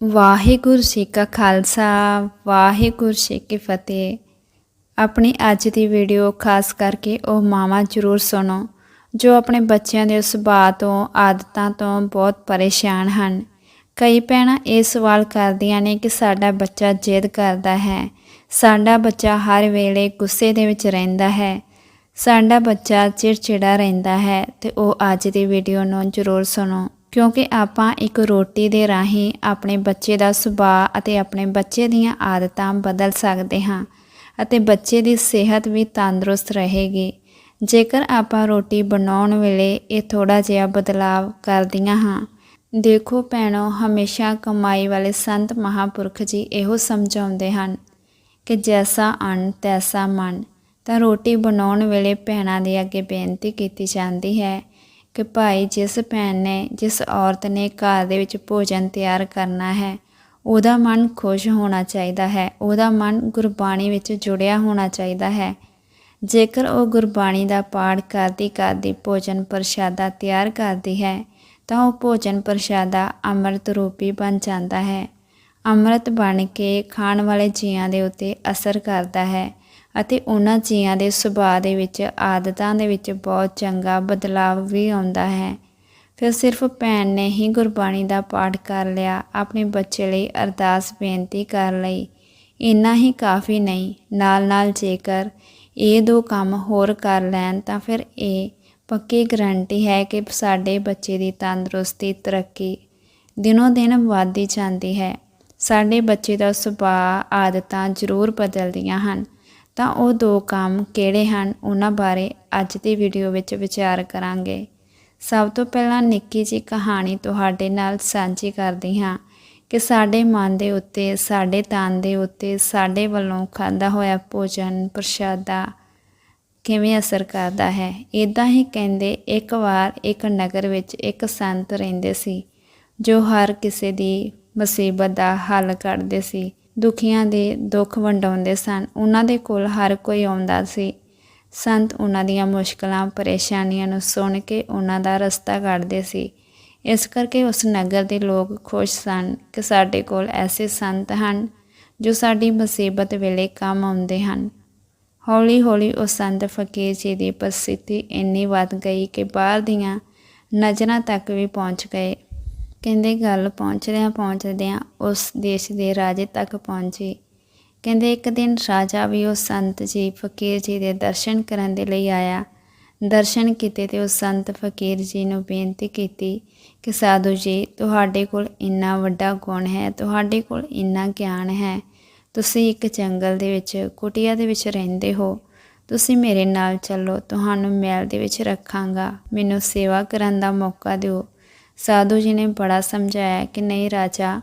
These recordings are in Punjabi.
ਵਾਹਿਗੁਰੂ ਜੀ ਕਾ ਖਾਲਸਾ, ਵਾਹਿਗੁਰੂ ਜੀ ਕੀ ਫਤਿਹ। ਆਪਣੀ ਅੱਜ ਦੀ ਵੀਡੀਓ ਖਾਸ ਕਰਕੇ ਉਹ ਮਾਵਾਂ ਜ਼ਰੂਰ ਸੁਣੋ, ਜੋ ਆਪਣੇ ਬੱਚਿਆਂ ਦੇ ਸੁਭਾਅ ਤੋਂ, ਆਦਤਾਂ ਤੋਂ ਬਹੁਤ ਪਰੇਸ਼ਾਨ ਹਨ। ਕਈ ਭੈਣਾਂ ਇਹ ਸਵਾਲ ਕਰਦੀਆਂ ਨੇ ਕਿ ਸਾਡਾ ਬੱਚਾ ਜਿੱਦ ਕਰਦਾ ਹੈ। ਸਾਡਾ ਬੱਚਾ ਹਰ ਵੇਲੇ ਗੁੱਸੇ ਦੇ ਵਿੱਚ ਰਹਿੰਦਾ ਹੈ। ਸਾਡਾ ਬੱਚਾ ਚਿੜਚਿੜਾ ਰਹਿੰਦਾ ਹੈ ਤੇ ਉਹ ਅੱਜ ਦੀ ਵੀਡੀਓ ਨੂੰ ਜ਼ਰੂਰ ਸੁਣੋ। ਕਿਉਂਕਿ ਆਪਾਂ ਇੱਕ ਰੋਟੀ ਦੇ ਰਾਹੀਂ ਆਪਣੇ ਬੱਚੇ ਦਾ ਸੁਭਾਅ ਅਤੇ ਆਪਣੇ ਬੱਚੇ ਦੀਆਂ ਆਦਤਾਂ ਬਦਲ ਸਕਦੇ ਹਾਂ ਅਤੇ ਬੱਚੇ ਦੀ ਸਿਹਤ ਵੀ ਤੰਦਰੁਸਤ ਰਹੇਗੀ। ਜੇਕਰ ਆਪਾਂ ਰੋਟੀ ਬਣਾਉਣ ਵੇਲੇ ਇਹ ਥੋੜਾ ਜਿਹਾ ਬਦਲਾਵ ਕਰਦੀਆਂ ਹਾਂ, ਦੇਖੋ ਭੈਣੋ, ਹਮੇਸ਼ਾ ਕਮਾਈ ਵਾਲੇ ਸੰਤ ਮਹਾਪੁਰਖ ਜੀ ਇਹੋ ਸਮਝਾਉਂਦੇ ਹਨ ਕਿ ਜੈਸਾ ਅੰਨ ਤੈਸਾ ਮਨ ਤਾਂ ਰੋਟੀ ਬਣਾਉਣ ਵੇਲੇ ਭੈਣਾਂ ਦੇ ਅੱਗੇ ਬੇਨਤੀ ਕੀਤੀ ਜਾਂਦੀ ਹੈ ਕਿ ਭਾਈ ਜਿਸ ਭੈਣ ਨੇ, ਜਿਸ ਔਰਤ ਨੇ ਘਰ ਦੇ ਵਿੱਚ ਭੋਜਨ ਤਿਆਰ ਕਰਨਾ ਹੈ, ਉਹਦਾ ਮਨ ਖੁਸ਼ ਹੋਣਾ ਚਾਹੀਦਾ ਹੈ, ਉਹਦਾ ਮਨ ਗੁਰਬਾਣੀ ਵਿੱਚ ਜੁੜਿਆ ਹੋਣਾ ਚਾਹੀਦਾ ਹੈ। ਜੇਕਰ ਉਹ ਗੁਰਬਾਣੀ ਦਾ ਪਾਠ ਕਰਦੀ ਕਰਦੀ ਭੋਜਨ ਪ੍ਰਸ਼ਾਦਾ ਤਿਆਰ ਕਰਦੀ ਹੈ, ਤਾਂ ਉਹ ਭੋਜਨ ਪ੍ਰਸ਼ਾਦਾ ਅੰਮ੍ਰਿਤ ਰੂਪੀ ਬਣ ਜਾਂਦਾ ਹੈ। ਅੰਮ੍ਰਿਤ ਬਣ ਕੇ ਖਾਣ ਵਾਲੇ ਜੀਆਂ ਦੇ ਉੱਤੇ ਅਸਰ ਕਰਦਾ ਹੈ। ਅਤੇ ਉਹਨਾਂ ਜੀਆਂ ਦੇ ਸੁਭਾਅ ਦੇ ਵਿੱਚ, ਆਦਤਾਂ ਦੇ ਵਿੱਚ ਬਹੁਤ ਚੰਗਾ ਬਦਲਾਵ ਵੀ ਆਉਂਦਾ ਹੈ। ਫਿਰ ਸਿਰਫ ਭੈਣ ਨੇ ਹੀ ਗੁਰਬਾਣੀ ਦਾ ਪਾਠ ਕਰ ਲਿਆ, ਆਪਣੇ ਬੱਚੇ ਲਈ ਅਰਦਾਸ ਬੇਨਤੀ ਕਰ ਲਈ। ਇੰਨਾ ਹੀ ਕਾਫੀ ਨਹੀਂ ਨਾਲ ਨਾਲ ਜੇਕਰ ਇਹ ਦੋ ਕੰਮ ਹੋਰ ਕਰ ਲੈਣ ਤਾਂ ਫਿਰ ਇਹ ਪੱਕੀ ਗਰੰਟੀ ਹੈ ਕਿ ਸਾਡੇ ਬੱਚੇ ਦੀ ਤੰਦਰੁਸਤੀ, ਤਰੱਕੀ ਦਿਨੋਂ ਦਿਨ ਵਧਦੀ ਜਾਂਦੀ ਹੈ। ਸਾਡੇ ਬੱਚੇ ਦਾ ਸੁਭਾਅ, ਆਦਤਾਂ ਜ਼ਰੂਰ ਬਦਲਦੀਆਂ ਹਨ। ਤਾਂ ਉਹ ਦੋ ਕੰਮ ਕਿਹੜੇ ਹਨ ਉਹਨਾਂ ਬਾਰੇ ਅੱਜ ਦੀ ਵੀਡੀਓ ਵਿੱਚ ਵਿਚਾਰ ਕਰਾਂਗੇ। ਸਭ ਤੋਂ ਪਹਿਲਾਂ ਨਿੱਕੀ ਜੀ ਕਹਾਣੀ ਤੁਹਾਡੇ ਨਾਲ ਸਾਂਝੀ ਕਰਦੀ ਹਾਂ ਕਿ ਸਾਡੇ ਮਨ ਦੇ ਉੱਤੇ, ਸਾਡੇ ਤਨ ਦੇ ਉੱਤੇ, ਸਾਡੇ ਵੱਲੋਂ ਖਾਦਾ ਹੋਇਆ ਭੋਜਨ ਪ੍ਰਸ਼ਾਦਾ ਕਿਵੇਂ ਅਸਰ ਕਰਦਾ ਹੈ। ਇਦਾਂ ਹੀ ਕਹਿੰਦੇ ਇੱਕ ਵਾਰ ਇੱਕ ਨਗਰ ਵਿੱਚ ਇੱਕ ਸੰਤ ਰਹਿੰਦੇ ਸੀ ਜੋ ਹਰ ਕਿਸੇ ਦੀ ਮੁਸੀਬਤ ਦਾ ਹੱਲ ਕੱਢਦੇ ਸੀ। ਦੁਖੀਆਂ ਦੇ ਦੁੱਖ ਵੰਡਾਉਂਦੇ ਸਨ। ਉਹਨਾਂ ਦੇ ਕੋਲ ਹਰ ਕੋਈ ਆਉਂਦਾ ਸੀ। ਸੰਤ ਉਹਨਾਂ ਦੀਆਂ ਮੁਸ਼ਕਲਾਂ, ਪਰੇਸ਼ਾਨੀਆਂ ਨੂੰ ਸੁਣ ਕੇ ਉਹਨਾਂ ਦਾ ਰਸਤਾ ਕੱਢਦੇ ਸੀ। ਇਸ ਕਰਕੇ ਉਸ ਨਗਰ ਦੇ ਲੋਕ ਖੁਸ਼ ਸਨ ਕਿ ਸਾਡੇ ਕੋਲ ਐਸੇ ਸੰਤ ਹਨ ਜੋ ਸਾਡੀ ਮੁਸੀਬਤ ਵੇਲੇ ਕੰਮ ਆਉਂਦੇ ਹਨ। ਹੌਲੀ ਹੌਲੀ ਉਹ ਸੰਤ ਫਕੀਰ ਜੀ ਦੀ ਪ੍ਰਸਿੱਧੀ ਇੰਨੀ ਵੱਧ ਗਈ ਕਿ ਬਾਹਰ ਦੀਆਂ ਨਜ਼ਰਾਂ ਤੱਕ ਵੀ ਪਹੁੰਚ ਗਏ। ਕਹਿੰਦੇ ਗੱਲ ਪਹੁੰਚਦਿਆਂ ਪਹੁੰਚਦਿਆਂ ਉਸ ਦੇਸ਼ ਦੇ ਰਾਜੇ ਤੱਕ ਪਹੁੰਚੀ। ਕਹਿੰਦੇ ਇੱਕ ਦਿਨ ਰਾਜਾ ਵੀ ਉਸ ਸੰਤ ਜੀ, ਫਕੀਰ ਜੀ ਦੇ ਦਰਸ਼ਨ ਕਰਨ ਦੇ ਲਈ ਆਇਆ। ਦਰਸ਼ਨ ਕੀਤੇ ਤੇ ਉਸ ਸੰਤ ਫਕੀਰ ਜੀ ਨੂੰ ਬੇਨਤੀ ਕੀਤੀ ਕਿ, ਸਾਧੂ ਜੀ, ਤੁਹਾਡੇ ਕੋਲ ਇੰਨਾ ਵੱਡਾ ਗੁਣ ਹੈ, ਤੁਹਾਡੇ ਕੋਲ ਇੰਨਾ ਗਿਆਨ ਹੈ। ਤੁਸੀਂ ਇੱਕ ਜੰਗਲ ਦੇ ਵਿੱਚ, ਕੁਟਿਆ ਦੇ ਵਿੱਚ ਰਹਿੰਦੇ ਹੋ। ਤੁਸੀਂ ਮੇਰੇ ਨਾਲ ਚੱਲੋ, ਤੁਹਾਨੂੰ ਮਹਿਲ ਦੇ ਵਿੱਚ ਰੱਖਾਂਗਾ। ਮੈਨੂੰ ਸੇਵਾ ਕਰਨ ਦਾ ਮੌਕਾ ਦਿਓ। ਸਾਧੂ ਜੀ ਨੇ ਬੜਾ ਸਮਝਾਇਆ ਕਿ ਨਹੀਂ ਰਾਜਾ,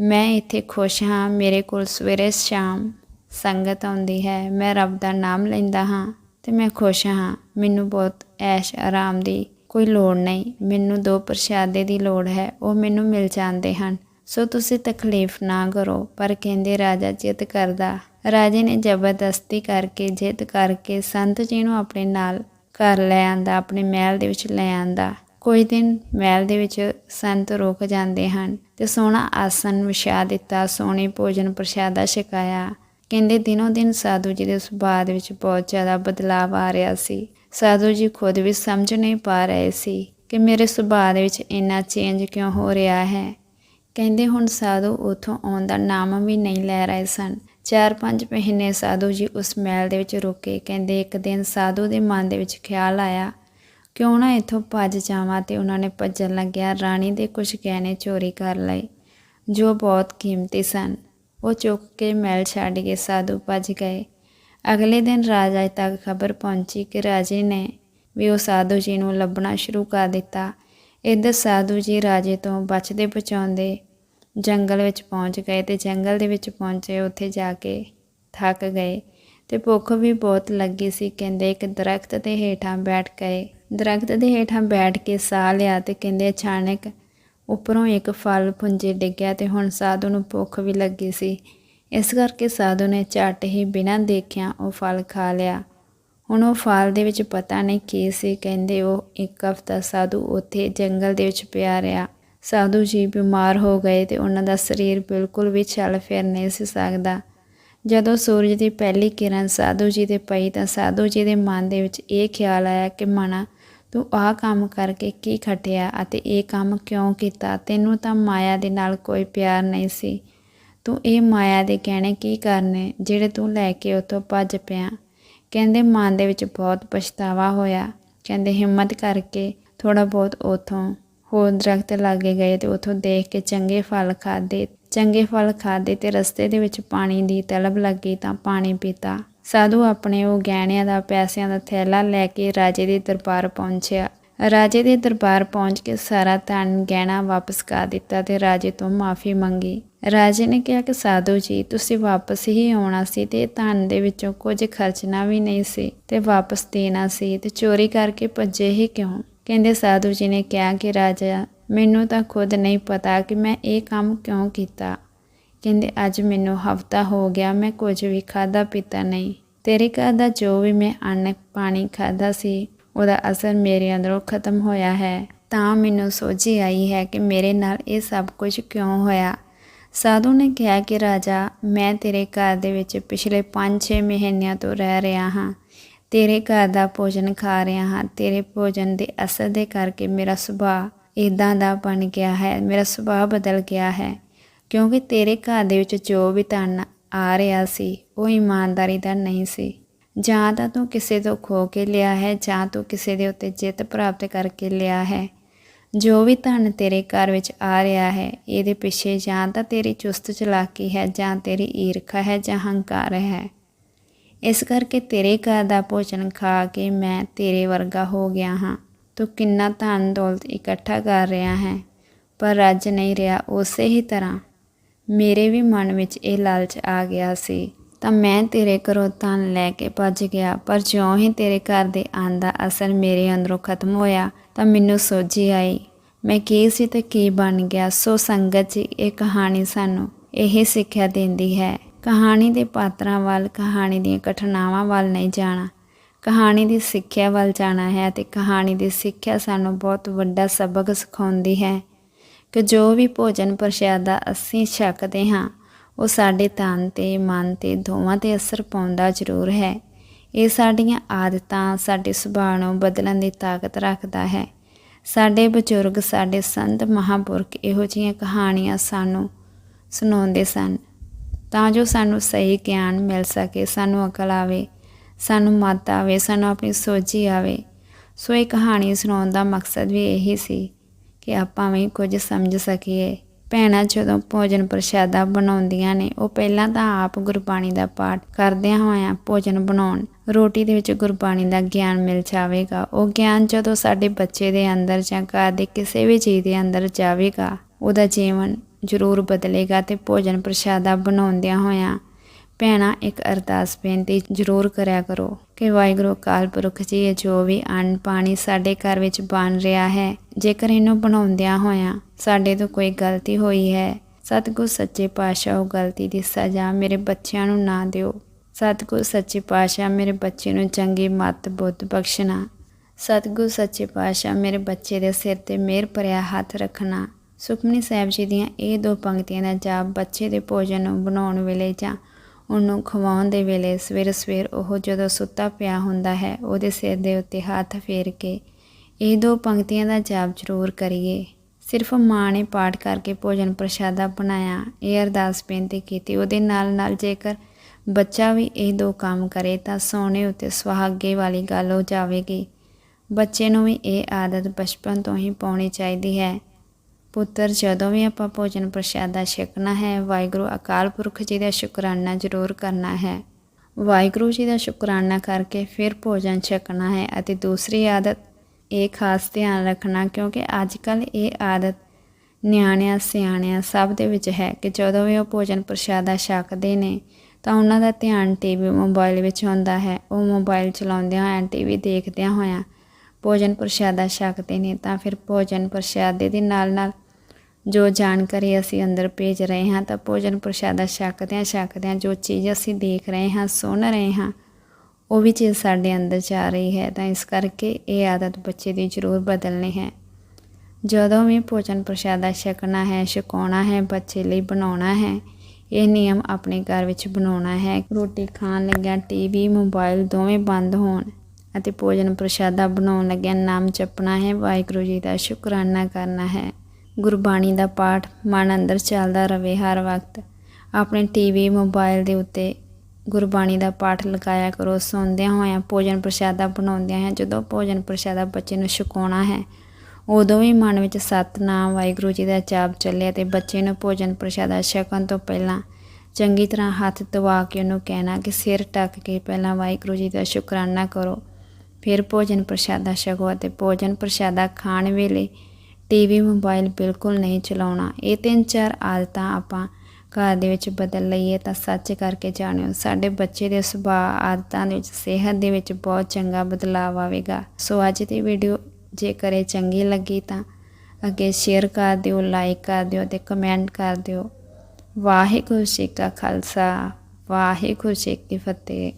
ਮੈਂ ਇੱਥੇ ਖੁਸ਼ ਹਾਂ, ਮੇਰੇ ਕੋਲ ਸਵੇਰੇ ਸ਼ਾਮ ਸੰਗਤ ਆਉਂਦੀ ਹੈ, ਮੈਂ ਰੱਬ ਦਾ ਨਾਮ ਲੈਂਦਾ ਹਾਂ ਤੇ ਮੈਂ ਖੁਸ਼ ਹਾਂ। ਮੈਨੂੰ ਬਹੁਤ ਐਸ਼, ਆਰਾਮ ਦੀ ਕੋਈ ਲੋੜ ਨਹੀਂ। ਮੈਨੂੰ ਦੋ ਪ੍ਰਸ਼ਾਦੇ ਦੀ ਲੋੜ ਹੈ, ਉਹ ਮੈਨੂੰ ਮਿਲ ਜਾਂਦੇ ਹਨ। ਸੋ ਤੁਸੀਂ ਤਕਲੀਫ ਨਾ ਕਰੋ, ਪਰ ਕਹਿੰਦੇ ਰਾਜਾ ਜਿੱਦ ਕਰਦਾ। ਰਾਜੇ ਨੇ ਜ਼ਬਰਦਸਤੀ ਕਰਕੇ ਜਿੱਦ ਕਰਕੇ ਸੰਤ ਜੀ ਨੂੰ ਆਪਣੇ ਨਾਲ ਘਰ ਲੈ ਆਂਦਾ, ਆਪਣੇ ਮਹਿਲ ਦੇ ਵਿੱਚ ਲੈ ਆਂਦਾ। ਕੁਝ ਦਿਨ ਮਹਿਲ ਦੇ ਵਿੱਚ ਸੰਤ ਰੁਕ ਜਾਂਦੇ ਹਨ ਤੇ ਸੋਹਣਾ ਆਸਨ ਵਿਛਾ ਦਿੱਤਾ, ਸੋਹਣੀ ਭੋਜਨ ਪ੍ਰਸ਼ਾਦਾ ਛਕਾਇਆ। ਕਹਿੰਦੇ ਦਿਨੋਂ ਦਿਨ ਸਾਧੂ ਜੀ ਦੇ ਸੁਭਾਅ ਦੇ ਵਿੱਚ ਬਹੁਤ ਜ਼ਿਆਦਾ ਬਦਲਾਅ ਆ ਰਿਹਾ ਸੀ। ਸਾਧੂ ਜੀ ਖੁਦ ਵੀ ਸਮਝ ਨਹੀਂ ਪਾ ਰਹੇ ਸੀ ਕਿ ਮੇਰੇ ਸੁਭਾਅ ਦੇ ਵਿੱਚ ਇੰਨਾ ਚੇਂਜ ਕਿਉਂ ਹੋ ਰਿਹਾ ਹੈ। ਕਹਿੰਦੇ ਹੁਣ ਸਾਧੂ ਉਥੋਂ ਆਉਣ ਦਾ ਨਾਮ ਵੀ ਨਹੀਂ ਲੈ ਰਹੇ ਸਨ। ਚਾਰ ਪੰਜ ਮਹੀਨੇ ਸਾਧੂ ਜੀ ਉਸ ਮਹਿਲ ਦੇ ਵਿੱਚ ਰੁਕੇ। ਕਹਿੰਦੇ ਇੱਕ ਦਿਨ ਸਾਧੂ ਦੇ ਮਨ ਦੇ ਵਿੱਚ ਖਿਆਲ ਆਇਆ ਕਿਉਂ ਨਾ ਇੱਥੋਂ ਭੱਜ ਜਾਵਾਂ ਤੇ ਉਹਨਾਂ ਨੇ ਭੱਜਣ ਲੱਗਿਆ। ਰਾਣੀ ਦੇ ਕੁਝ ਗਹਿਣੇ ਚੋਰੀ ਕਰ ਲਏ, ਜੋ ਬਹੁਤ ਕੀਮਤੀ ਸਨ। ਉਹ ਚੁੱਕ ਕੇ ਮੈਲ ਛੱਡ ਕੇ ਸਾਧੂ ਭੱਜ ਗਏ। ਅਗਲੇ ਦਿਨ ਰਾਜਾ ਤੱਕ ਖਬਰ ਪਹੁੰਚੀ ਕਿ ਰਾਜੇ ਨੇ ਵੀ ਉਹ ਸਾਧੂ ਜੀ ਨੂੰ ਲੱਭਣਾ ਸ਼ੁਰੂ ਕਰ ਦਿੱਤਾ। ਇੱਧਰ ਸਾਧੂ ਜੀ ਰਾਜੇ ਤੋਂ ਬਚਦੇ ਬਚਾਉਂਦੇ ਜੰਗਲ ਵਿੱਚ ਪਹੁੰਚ ਗਏ ਤੇ ਜੰਗਲ ਦੇ ਵਿੱਚ ਪਹੁੰਚੇ ਉੱਥੇ ਜਾ ਕੇ ਥੱਕ ਗਏ ਤੇ ਭੁੱਖ ਵੀ ਬਹੁਤ ਲੱਗੀ ਸੀ। ਕਹਿੰਦੇ ਇੱਕ ਦਰਖਤ ਦੇ ਹੇਠਾਂ ਬੈਠ ਗਏ। ਦਰਖਤ ਦੇ ਹੇਠਾਂ ਬੈਠ ਕੇ ਸਾਹ ਲਿਆ ਤੇ ਕਹਿੰਦੇ ਅਚਾਨਕ ਉੱਪਰੋਂ ਇੱਕ ਫਲ ਪੁੰਜੇ ਡਿੱਗਿਆ ਤੇ ਹੁਣ ਸਾਧੂ ਨੂੰ ਭੁੱਖ ਵੀ ਲੱਗੀ ਸੀ। ਇਸ ਕਰਕੇ ਸਾਧੂ ਨੇ ਝੱਟ ਹੀ ਬਿਨਾਂ ਦੇਖਿਆ ਉਹ ਫਲ ਖਾ ਲਿਆ। ਹੁਣ ਉਹ ਫਲ ਦੇ ਵਿੱਚ ਪਤਾ ਨਹੀਂ ਕੀ ਸੀ, ਕਹਿੰਦੇ ਉਹ ਇੱਕ ਹਫ਼ਤਾ ਸਾਧੂ ਉੱਥੇ ਜੰਗਲ ਦੇ ਵਿੱਚ ਪਿਆ ਰਿਹਾ। ਸਾਧੂ ਜੀ ਬਿਮਾਰ ਹੋ ਗਏ ਤੇ ਉਹਨਾਂ ਦਾ ਸਰੀਰ ਬਿਲਕੁਲ ਵੀ ਚੱਲ ਫਿਰ ਨਹੀਂ ਸੀ ਸਕਦਾ। ਜਦੋਂ ਸੂਰਜ ਦੀ ਪਹਿਲੀ ਕਿਰਨ ਸਾਧੂ ਜੀ ਤੇ ਪਈ ਤਾਂ ਸਾਧੂ ਜੀ ਦੇ ਮਨ ਦੇ ਵਿੱਚ ਇਹ ਖਿਆਲ ਆਇਆ ਕਿ ਮਨਾ ਤੂੰ ਆਹ ਕੰਮ ਕਰਕੇ ਕੀ ਖਟਿਆ ਅਤੇ ਇਹ ਕੰਮ ਕਿਉਂ ਕੀਤਾ? ਤੈਨੂੰ ਤਾਂ ਮਾਇਆ ਦੇ ਨਾਲ ਕੋਈ ਪਿਆਰ ਨਹੀਂ ਸੀ। ਤੂੰ ਇਹ ਮਾਇਆ ਦੇ ਕਹਿਣੇ ਕੀ ਕਰਨੇ? ਜਿਹੜੇ ਤੂੰ ਲੈ ਕੇ ਉਤੋਂ ਭੱਜ ਪਿਆ। ਕਹਿੰਦੇ, ਮਨ ਦੇ ਵਿੱਚ ਬਹੁਤ ਪਛਤਾਵਾ ਹੋਇਆ। ਕਹਿੰਦੇ, ਹਿੰਮਤ ਕਰਕੇ ਥੋੜਾ ਬਹੁਤ ਉਥੋਂ ਹੋਰ ਦਰਖਤ ਲਾਗੇ ਗਏ ਤੇ ਉਥੋਂ ਦੇਖ ਕੇ ਚੰਗੇ ਫਲ ਖਾਦੇ ਚੰਗੇ ਫਲ ਖਾਦੇ ਤੇ ਰਸਤੇ ਦੇ ਵਿੱਚ ਪਾਣੀ ਦੀ ਤਲਬ ਲੱਗੀ ਤਾਂ ਪਾਣੀ ਪੀਤਾ। ਸਾਧੂ ਆਪਣੇ ਉਹ ਗਹਿਣਿਆਂ ਦਾ ਪੈਸਿਆਂ ਦਾ ਥੈਲਾ ਲੈ ਕੇ ਰਾਜੇ ਦੇ ਦਰਬਾਰ ਪਹੁੰਚਿਆ। ਰਾਜੇ ਦੇ ਦਰਬਾਰ ਪਹੁੰਚ ਕੇ ਸਾਰਾ ਧਨ ਗਹਿਣਾ ਵਾਪਸ ਕਰ ਦਿੱਤਾ ਤੇ ਰਾਜੇ ਤੋਂ ਮਾਫੀ ਮੰਗੀ। ਰਾਜੇ ਨੇ ਕਿਹਾ ਕਿ ਸਾਧੂ ਜੀ, ਤੁਸੀਂ ਵਾਪਸ ਹੀ ਆਉਣਾ ਸੀ ਤੇ ਧਨ ਦੇ ਵਿੱਚੋਂ ਕੁਝ ਖਰਚਣਾ ਵੀ ਨਹੀਂ ਸੀ ਤੇ ਵਾਪਸ ਦੇਣਾ ਸੀ ਤੇ ਚੋਰੀ ਕਰਕੇ ਭੱਜੇ ਹੀ ਕਿਉਂ? ਕਹਿੰਦੇ ਸਾਧੂ ਜੀ ਨੇ ਕਿਹਾ ਕਿ ਰਾਜਾ, ਮੈਨੂੰ ਤਾਂ ਖੁਦ ਨਹੀਂ ਪਤਾ ਕਿ ਮੈਂ ਇਹ ਕੰਮ ਕਿਉਂ ਕੀਤਾ। ਕਹਿੰਦੇ, ਅੱਜ ਮੈਨੂੰ ਹਫਤਾ ਹੋ ਗਿਆ, ਮੈਂ ਕੁਝ ਵੀ ਖਾਦਾ ਪੀਤਾ ਨਹੀਂ। ਤੇਰੇ ਘਰ ਦਾ ਜੋ ਵੀ ਮੈਂ ਅੰਨ ਪਾਣੀ ਖਾਦਾ ਸੀ, ਉਹਦਾ ਅਸਰ ਮੇਰੇ ਅੰਦਰੋਂ ਖਤਮ ਹੋਇਆ ਹੈ। ਤਾਂ ਮੈਨੂੰ ਸੋਝੀ ਆਈ ਹੈ ਕਿ ਮੇਰੇ ਨਾਲ ਇਹ ਸਭ ਕੁਝ ਕਿਉਂ ਹੋਇਆ? ਸਾਧੂ ਨੇ ਕਿਹਾ ਕਿ, ਰਾਜਾ, ਮੈਂ ਤੇਰੇ ਘਰ ਦੇ ਵਿੱਚ ਪਿਛਲੇ 5-6 ਮਹੀਨਿਆਂ ਤੋਂ ਰਹਿ ਰਿਹਾ ਹਾਂ। ਤੇਰੇ ਘਰ ਦਾ ਭੋਜਨ ਖਾ ਰਿਹਾ ਹਾਂ। ਤੇਰੇ ਭੋਜਨ ਦੇ ਅਸਰ ਦੇ ਕਰਕੇ ਮੇਰਾ ਸੁਭਾਅ ਇਦਾਂ ਦਾ ਬਣ ਗਿਆ ਹੈ, ਮੇਰਾ ਸੁਭਾਅ ਬਦਲ ਗਿਆ ਹੈ। ਕਿਉਂਕਿ ਤੇਰੇ ਘਰ ਦੇ ਵਿੱਚ ਜੋ ਵੀ ਧਨ ਆ ਰਿਹਾ ਸੀ, ਉਹ ਇਮਾਨਦਾਰੀ ਦਾ ਨਹੀਂ ਸੀ। ਜਾਂ ਤਾਂ ਤੂੰ ਕਿਸੇ ਤੋਂ ਖੋ ਕੇ ਲਿਆ ਹੈ, ਜਾਂ ਤੂੰ ਕਿਸੇ ਦੇ ਉੱਤੇ ਜਿੱਤ ਪ੍ਰਾਪਤ ਕਰਕੇ ਲਿਆ ਹੈ। ਜੋ ਵੀ ਧਨ ਤੇਰੇ ਘਰ ਵਿੱਚ ਆ ਰਿਹਾ ਹੈ, ਇਹਦੇ ਪਿੱਛੇ ਜਾਂ ਤਾਂ ਤੇਰੀ ਚੁਸਤ ਚਲਾਕੀ ਹੈ, ਜਾਂ ਤੇਰੀ ਈਰਖਾ ਹੈ, ਜਾਂ ਹੰਕਾਰ ਹੈ। ਇਸ ਕਰਕੇ ਤੇਰੇ ਘਰ ਦਾ ਭੋਜਨ ਖਾ ਕੇ ਮੈਂ ਤੇਰੇ ਵਰਗਾ ਹੋ ਗਿਆ ਹਾਂ। ਤੂੰ ਕਿੰਨਾ ਧਨ ਦੌਲਤ ਇਕੱਠਾ ਕਰ ਰਿਹਾ ਹੈ, ਪਰ ਰੱਜ ਨਹੀਂ ਰਿਹਾ ਉਸੇ ਹੀ ਤਰ੍ਹਾਂ। ਮੇਰੇ ਵੀ ਮਨ ਵਿੱਚ ਇਹ ਲਾਲਚ ਆ ਗਿਆ ਸੀ, ਤਾਂ ਮੈਂ ਤੇਰੇ ਘਰੋਂ ਧਨ ਲੈ ਕੇ ਭੱਜ ਗਿਆ, ਪਰ ਜਿਉਂ ਹੀ ਤੇਰੇ ਘਰ ਦੇ ਆਉਣ ਦਾ ਅਸਰ ਮੇਰੇ ਅੰਦਰੋਂ ਖਤਮ ਹੋਇਆ, ਤਾਂ ਮੈਨੂੰ ਸੋਝੀ ਆਈ, ਮੈਂ ਕੀ ਸੀ ਤੇ ਕੀ ਬਣ ਗਿਆ? ਸੋ ਸੰਗਤ ਜੀ, ਇਹ ਕਹਾਣੀ ਸਾਨੂੰ ਇਹ ਸਿੱਖਿਆ ਦਿੰਦੀ ਹੈ। ਕਹਾਣੀ ਦੇ ਪਾਤਰਾਂ ਵੱਲ, ਕਹਾਣੀ ਦੀਆਂ ਘਟਨਾਵਾਂ ਵੱਲ ਨਹੀਂ ਜਾਣਾ, ਕਹਾਣੀ ਦੀ ਸਿੱਖਿਆ ਵੱਲ ਜਾਣਾ ਹੈ, ਤੇ ਕਹਾਣੀ ਦੀ ਸਿੱਖਿਆ ਸਾਨੂੰ ਬਹੁਤ ਵੱਡਾ ਸਬਕ ਸਿਖਾਉਂਦੀ ਹੈ। ਕਿ ਜੋ ਵੀ ਭੋਜਨ ਪ੍ਰਸ਼ਾਦਾ ਅਸੀਂ ਛਕਦੇ ਹਾਂ, ਉਹ ਸਾਡੇ ਤਨ ਤੇ ਮਨ ਤੇ ਦੋਵਾਂ ਤੇ ਅਸਰ ਪਾਉਂਦਾ ਜ਼ਰੂਰ ਹੈ। ਇਹ ਸਾਡੀਆਂ ਆਦਤਾਂ ਸਾਡੇ ਸੁਭਾਅ ਨੂੰ ਬਦਲਣ ਦੀ ਤਾਕਤ ਰੱਖਦਾ ਹੈ। ਸਾਡੇ ਬਜ਼ੁਰਗ, ਸਾਡੇ ਸੰਤ ਮਹਾਂਪੁਰਖ ਇਹੋ ਜਿਹੀਆਂ ਕਹਾਣੀਆਂ ਸਾਨੂੰ ਸੁਣਾਉਂਦੇ ਸਨ। ਤਾਂ ਜੋ ਸਾਨੂੰ ਸਹੀ ਗਿਆਨ ਮਿਲ ਸਕੇ, ਸਾਨੂੰ ਅਕਲ ਆਵੇ, ਸਾਨੂੰ ਮਤ ਆਵੇ, ਸਾਨੂੰ ਆਪਣੀ ਸੋਝੀ ਆਵੇ। ਸੋ ਇਹ ਕਹਾਣੀ ਸੁਣਾਉਣ ਦਾ ਮਕਸਦ ਵੀ ਇਹੀ ਸੀ ਕਿ ਆਪਾਂ ਵੀ ਕੁਝ ਸਮਝ ਸਕੀਏ। ਭੈਣਾਂ ਜਦੋਂ ਭੋਜਨ ਪ੍ਰਸ਼ਾਦਾ ਬਣਾਉਂਦੀਆਂ ਨੇ, ਉਹ ਪਹਿਲਾਂ ਤਾਂ ਆਪ ਗੁਰਬਾਣੀ ਦਾ ਪਾਠ ਕਰਦਿਆਂ ਹੋਇਆਂ ਭੋਜਨ ਬਣਾਉਣ, ਰੋਟੀ ਦੇ ਵਿੱਚ ਗੁਰਬਾਣੀ ਦਾ ਗਿਆਨ ਮਿਲ ਜਾਵੇਗਾ। ਉਹ ਗਿਆਨ ਜਦੋਂ ਸਾਡੇ ਬੱਚੇ ਦੇ ਅੰਦਰ ਜਾਂ ਘਰ ਦੇ ਕਿਸੇ ਵੀ ਚੀਜ਼ ਦੇ ਅੰਦਰ ਜਾਵੇਗਾ, ਉਹਦਾ ਜੀਵਨ ਜ਼ਰੂਰ ਬਦਲੇਗਾ ਤੇ ਭੋਜਨ ਪ੍ਰਸ਼ਾਦਾ ਬਣਾਉਂਦਿਆਂ ਹੋਇਆਂ ਭੈਣਾਂ, ਇੱਕ ਅਰਦਾਸ ਬੇਨਤੀ ਜ਼ਰੂਰ ਕਰਿਆ ਕਰੋ ਕਿ ਵਾਹਿਗੁਰੂ ਅਕਾਲ ਪੁਰਖ ਜੀ, ਇਹ ਜੋ ਵੀ ਅੰਨ ਪਾਣੀ ਸਾਡੇ ਘਰ ਵਿੱਚ ਬਣ ਰਿਹਾ ਹੈ, ਜੇਕਰ ਇਹਨੂੰ ਬਣਾਉਂਦਿਆਂ ਹੋਇਆਂ ਸਾਡੇ ਤੋਂ ਕੋਈ ਗਲਤੀ ਹੋਈ ਹੈ, ਸਤਿਗੁਰ ਸੱਚੇ ਪਾਤਸ਼ਾਹ ਉਹ ਗਲਤੀ ਦੀ ਸਜ਼ਾ ਮੇਰੇ ਬੱਚਿਆਂ ਨੂੰ ਨਾ ਦਿਓ। ਸਤਿਗੁਰ ਸੱਚੇ ਪਾਤਸ਼ਾਹ ਮੇਰੇ ਬੱਚੇ ਨੂੰ ਚੰਗੀ ਮੱਤ, ਬੁੱਧ ਬਖਸ਼ਣਾ। ਸਤਿਗੁਰ ਸੱਚੇ ਪਾਤਸ਼ਾਹ ਮੇਰੇ ਬੱਚੇ ਦੇ ਸਿਰ ਤੇ ਮਿਹਰ ਭਰਿਆ ਹੱਥ ਰੱਖਣਾ। ਸੁਖਮਨੀ ਸਾਹਿਬ ਜੀ ਦੀਆਂ ਇਹ ਦੋ ਪੰਕਤੀਆਂ ਦਾ ਜਾਪ ਬੱਚੇ ਦੇ ਭੋਜਨ ਨੂੰ ਬਣਾਉਣ ਵੇਲੇ ਜਾਂ ਉਹਨੂੰ ਖਵਾਉਣ ਦੇ ਵੇਲੇ ਸਵੇਰ ਸਵੇਰ ਉਹ ਜਦੋਂ ਸੁੱਤਾ ਪਿਆ ਹੁੰਦਾ ਹੈ, ਉਹਦੇ ਸਿਰ ਦੇ ਉੱਤੇ ਹੱਥ ਫੇਰ ਕੇ ਇਹ ਦੋ ਪੰਕਤੀਆਂ ਦਾ ਜਾਪ ਜ਼ਰੂਰ ਕਰੀਏ। ਸਿਰਫ ਮਾਂ ਨੇ ਪਾਠ ਕਰਕੇ ਭੋਜਨ ਪ੍ਰਸ਼ਾਦਾ ਬਣਾਇਆ, ਇਹ ਅਰਦਾਸ ਬੇਨਤੀ ਕੀਤੀ। ਉਹਦੇ ਨਾਲ ਨਾਲ ਜੇਕਰ ਬੱਚਾ ਵੀ ਇਹ ਦੋ ਕੰਮ ਕਰੇ ਤਾਂ ਸੋਨੇ ਉੱਤੇ ਸੁਹਾਗੇ ਵਾਲੀ ਗੱਲ ਹੋ ਜਾਵੇਗੀ। ਬੱਚੇ ਨੂੰ ਵੀ ਇਹ ਆਦਤ ਬਚਪਨ ਤੋਂ ਹੀ ਪਾਉਣੀ ਚਾਹੀਦੀ ਹੈ। ਪੁੱਤਰ, ਜਦੋਂ ਵੀ ਆਪਾਂ ਭੋਜਨ ਪ੍ਰਸ਼ਾਦਾ ਛਕਣਾ ਹੈ, ਵਾਹਿਗੁਰੂ ਅਕਾਲ ਪੁਰਖ ਜੀ ਦਾ ਸ਼ੁਕਰਾਨਾ ਜ਼ਰੂਰ ਕਰਨਾ ਹੈ। ਵਾਹਿਗੁਰੂ ਜੀ ਦਾ ਸ਼ੁਕਰਾਨਾ ਕਰਕੇ ਫਿਰ ਭੋਜਨ ਛਕਣਾ ਹੈ ਅਤੇ ਦੂਸਰੀ ਆਦਤ ਇਹ ਖਾਸ ਧਿਆਨ ਰੱਖਣਾ, ਕਿਉਂਕਿ ਅੱਜ ਕੱਲ ਇਹ ਆਦਤ ਨਿਆਣਿਆਂ, ਸਿਆਣਿਆਂ ਸਭ ਦੇ ਵਿੱਚ ਹੈ ਕਿ ਜਦੋਂ ਵੀ ਉਹ ਭੋਜਨ ਪ੍ਰਸ਼ਾਦਾ ਛਕਦੇ ਨੇ, ਤਾਂ ਉਹਨਾਂ ਦਾ ਧਿਆਨ ਟੀਵੀ ਮੋਬਾਈਲ ਵਿੱਚ ਹੁੰਦਾ ਹੈ। ਉਹ ਮੋਬਾਈਲ ਚਲਾਉਂਦਿਆਂ ਹੋਇਆਂ ਟੀਵੀ ਦੇਖਦਿਆਂ ਹੋਇਆਂ ਭੋਜਨ ਪ੍ਰਸ਼ਾਦਾ ਛਕਦੇ ਨੇ, ਤਾਂ ਫਿਰ ਭੋਜਨ ਪ੍ਰਸ਼ਾਦੇ ਦੇ ਨਾਲ ਨਾਲ ਜੋ ਜਾਣਕਾਰੀ ਅਸੀਂ ਅੰਦਰ ਭੇਜ ਰਹੇ ਹਾਂ, ਤਾਂ ਭੋਜਨ ਪ੍ਰਸ਼ਾਦਾ ਛਕਦਿਆਂ ਛਕਦਿਆਂ ਜੋ ਚੀਜ਼ ਅਸੀਂ ਦੇਖ ਰਹੇ ਹਾਂ, ਸੁਣ ਰਹੇ ਹਾਂ, ਉਹ ਵੀ ਚੀਜ਼ ਸਾਡੇ ਅੰਦਰ ਜਾ ਰਹੀ ਹੈ। ਤਾਂ ਇਸ ਕਰਕੇ ਇਹ ਆਦਤ ਬੱਚੇ ਦੀ ਜ਼ਰੂਰ ਬਦਲਣੀ ਹੈ। ਜਦੋਂ ਵੀ ਭੋਜਨ ਪ੍ਰਸ਼ਾਦਾ ਛਕਣਾ ਹੈ, ਛਕਾਉਣਾ ਹੈ, ਬੱਚੇ ਲਈ ਬਣਾਉਣਾ ਹੈ, ਇਹ ਨਿਯਮ ਆਪਣੇ ਘਰ ਵਿੱਚ ਬਣਾਉਣਾ ਹੈ। ਰੋਟੀ ਖਾਣ ਲੱਗਿਆਂ ਟੀਵੀ, ਮੋਬਾਈਲ ਦੋਵੇਂ ਬੰਦ ਹੋਣ ਅਤੇ ਭੋਜਨ ਪ੍ਰਸ਼ਾਦਾ ਬਣਾਉਣ ਲੱਗਿਆ ਨਾਮ ਜਪਣਾ ਹੈ, ਵਾਹਿਗੁਰੂ ਜੀ ਦਾ ਸ਼ੁਕਰਾਨਾ ਕਰਨਾ ਹੈ। ਗੁਰਬਾਣੀ ਦਾ ਪਾਠ ਮਨ ਅੰਦਰ ਚੱਲਦਾ ਰਹੇ ਹਰ ਵਕਤ। ਆਪਣੇ ਟੀਵੀ ਮੋਬਾਈਲ ਦੇ ਉੱਤੇ ਗੁਰਬਾਣੀ ਦਾ ਪਾਠ ਲਗਾਇਆ ਕਰੋ। ਸੌਂਦਿਆਂ ਹੋਇਆਂ ਭੋਜਨ ਪ੍ਰਸ਼ਾਦਾ ਬਣਾਉਂਦਿਆਂ ਹੈ ਜਦੋਂ ਭੋਜਨ ਪ੍ਰਸ਼ਾਦਾ ਬੱਚੇ ਨੂੰ ਛਕਾਉਣਾ ਹੈ, ਉਦੋਂ ਵੀ ਮਨ ਵਿੱਚ ਸਤਨਾਮ, ਵਾਹਿਗੁਰੂ ਜੀ ਦਾ ਜਾਪ ਚੱਲੇ ਤੇ ਬੱਚੇ ਨੂੰ ਭੋਜਨ ਪ੍ਰਸ਼ਾਦਾ ਛਕਣ ਤੋਂ ਪਹਿਲਾਂ ਚੰਗੀ ਤਰ੍ਹਾਂ ਹੱਥ ਧਵਾ ਕੇ ਉਹਨੂੰ ਕਹਿਣਾ ਕਿ ਸਿਰ ਟੱਕ ਕੇ ਪਹਿਲਾਂ ਵਾਹਿਗੁਰੂ ਜੀ ਦਾ ਸ਼ੁਕਰਾਨਾ ਕਰੋ। ਫਿਰ ਭੋਜਨ ਪ੍ਰਸ਼ਾਦਾ ਛਕੋ ਅਤੇ ਭੋਜਨ ਪ੍ਰਸ਼ਾਦਾ ਖਾਣ ਵੇਲੇ ਟੀਵੀ ਮੋਬਾਈਲ ਬਿਲਕੁਲ ਨਹੀਂ ਚਲਾਉਣਾ। ਇਹ ਤਿੰਨ ਚਾਰ ਆਦਤਾਂ ਆਪਾਂ ਘਰ ਦੇ ਵਿੱਚ ਬਦਲ ਲਈਏ ਤਾਂ ਸੱਚ ਕਰਕੇ ਜਾਣਿਓ, ਸਾਡੇ ਬੱਚੇ ਦੇ ਸੁਭਾਅ ਆਦਤਾਂ ਦੇ ਵਿੱਚ, ਸਿਹਤ ਦੇ ਵਿੱਚ ਬਹੁਤ ਚੰਗਾ ਬਦਲਾਅ ਆਵੇਗਾ। ਸੋ ਅੱਜ ਦੀ ਵੀਡੀਓ ਜੇਕਰ ਇਹ ਚੰਗੀ ਲੱਗੀ ਤਾਂ ਅੱਗੇ ਸ਼ੇਅਰ ਕਰ ਦਿਓ, ਲਾਈਕ ਕਰ ਦਿਓ ਤੇ ਕਮੈਂਟ ਕਰ ਦਿਓ। ਵਾਹਿਗੁਰੂ ਜੀ ਕਾ ਖਾਲਸਾ, ਵਾਹਿਗੁਰੂ ਜੀ ਕੀ ਫਤਿਹ।